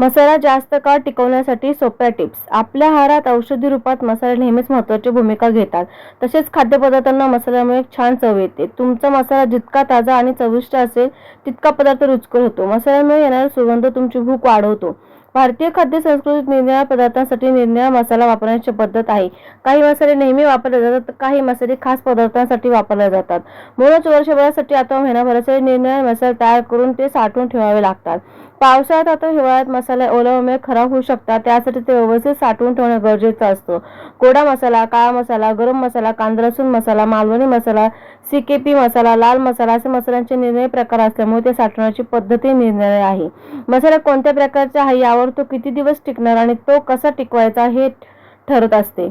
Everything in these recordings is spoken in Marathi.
मसाला जास्त काळ टिकवण्यासाठी सोप्या टिप्स. आपल्या आहारात औषधी रूपात मसाले नेहमीच महत्त्वाची भूमिका घेतात. तसेच खाद्यपदार्थांना मसाल्यामुळे छान चव येते. तुमचा मसाला जितका ताजा आणि चविष्ट असेल तितका पदार्थ रुचकर होतो. मसाल्यामुळे येणारा सुगंध तुमची भूक वाढवतो. भारतीय खाद्य संस्कृतीत निरनिराळ्या पदार्थांसाठी निरनिराळा मसाला वापरण्याची पद्धत आहे. काही मसाले नेहमी वापरले जातात तर काही मसाले खास पदार्थांसाठी वापरले जातात. म्हणूनच वर्षभरासाठी अथवा महिनाभरासाठी निरनिराळे मसाले तयार करून ते साठवून ठेवावे लागतात. पावसाळ्यात आता हिवाळ्यात मसाले ओल्यामुळे खराब होऊ शकतात त्यासाठी ते व्यवस्थित साठवून ठेवणं गरजेचं असतं. गोडा मसाला काळा मसाला गरम मसाला कांदा लसूण मसाला मालवणी मसाला सीकेपी मसाला लाल मसाला असे मसाल्यांचे निर्णय प्रकार असल्यामुळे ते साठवण्याची पद्धती निर्णय आहे. मसाला कोणत्या प्रकारचा आहे यावर तो किती दिवस टिकणार आणि तो कसा टिकवायचा हे ठरत असते.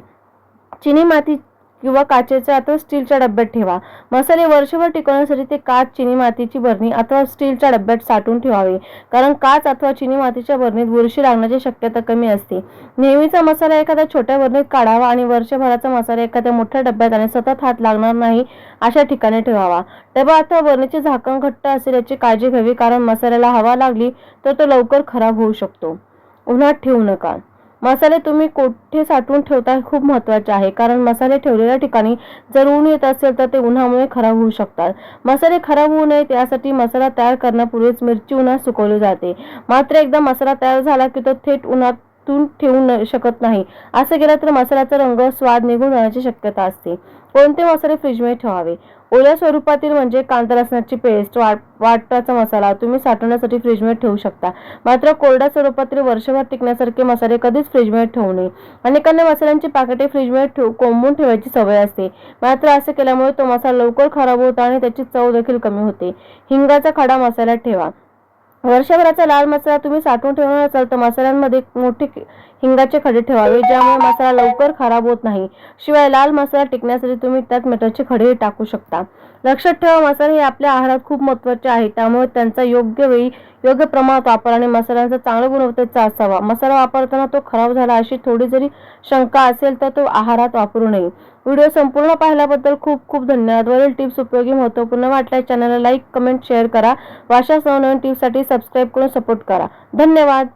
चिनी माती किंवा काचेच्या अथवा स्टीलच्या डब्यात ठेवा. मसाले वर्षभर टिकवण्यासाठी ते काच चिनी मातीची बरणी अथवा स्टीलच्या डब्यात साठवून ठेवावे. कारण काच अथवा चिनी मातीच्या बरणीत बुरशी लागण्याची शक्यता कमी असते. नेहमीचा मसाला एखाद्या छोट्या बरणीत काढावा आणि वर्षभराचा मसाला एखाद्या मोठ्या डब्यात आणि सतत हात लागणार नाही अशा ठिकाणी ठेवावा. डबा अथवा बरणीचे झाकण घट्ट असेल याची काळजी घ्यावी कारण मसाल्याला हवा लागली तर तो लवकर खराब होऊ शकतो. उन्हात ठेवू नका. मसाले तुम्ही कोठे साठवून ठेवता हे खूप महत्त्वाचे आहे. कारण मसाले ठेवलेल्या ठिकाणी जर ऊन येत असेल तर ते उन्हामुळे खराब होऊ शकतात. मसाले खराब होऊ नये त्यासाठी मसाला तयार करण्यापूर्वीच मिरची उन्हात सुकवली जाते. मात्र एकदा मसाला तयार झाला की तो थेट उन्हात उन्हातून ठेवू न शकत नाही. असं केलं तर मसाल्याचा रंग स्वाद निघून जाण्याची शक्यता असते. कोणते मसाले फ्रीजमध्ये ठेवावे? ओल्या स्वरूपातील म्हणजे कांदा लसणाची पेस्ट वाट वाटाचा मसाला तुम्ही साठवण्यासाठी फ्रीजमध्ये ठेवू शकता. मात्र कोरड्या स्वरूपातील वर्षभर टिकण्यासारखे मसाले कधीच फ्रीजमध्ये ठेवू नये. अनेकांना मसाल्यांची पाकिटे फ्रीजमध्ये ठेव कोंबून ठेवायची सवय असते. मात्र असे केल्यामुळे तो मसाला लवकर खराब होतो आणि त्याची चव देखील कमी होते. हिंगाचा खडा मसाल्यात ठेवा. वर्षभराचा लाल मसाला तुम्ही साठवून ठेवणार असाल तर मसाल्यांमध्ये मोठे हिंगाचे खडे ठेवावे ज्यामुळे मसाला लवकर खराब होत नाही. शिवाय लाल मसाला टिकण्यासाठी तुम्ही त्यात मिठाचे खडे टाकू शकता. लक्षात ठेवा मसाले हे आपल्या आहारात खूप महत्त्वाचे आहे त्यामुळे त्यांचा योग्य वेळी योग्य प्रमाणात वापर आणि मसाल्यांचा चांगल्या गुणवत्तेचा असावा. मसाला वापरताना तो खराब झाला अशी थोडी जरी शंका असेल तर तो आहारात वापरू नये. व्हिडिओ संपूर्ण पाहिल्याबद्दल खूप खूप धन्यवाद. वरील टिप्स उपयोगी महत्त्वपूर्ण वाटल्यास चॅनलला लाईक कमेंट शेअर करा. व अशाच नवनवीन टिप्ससाठी सबस्क्राईब करून सपोर्ट करा. धन्यवाद.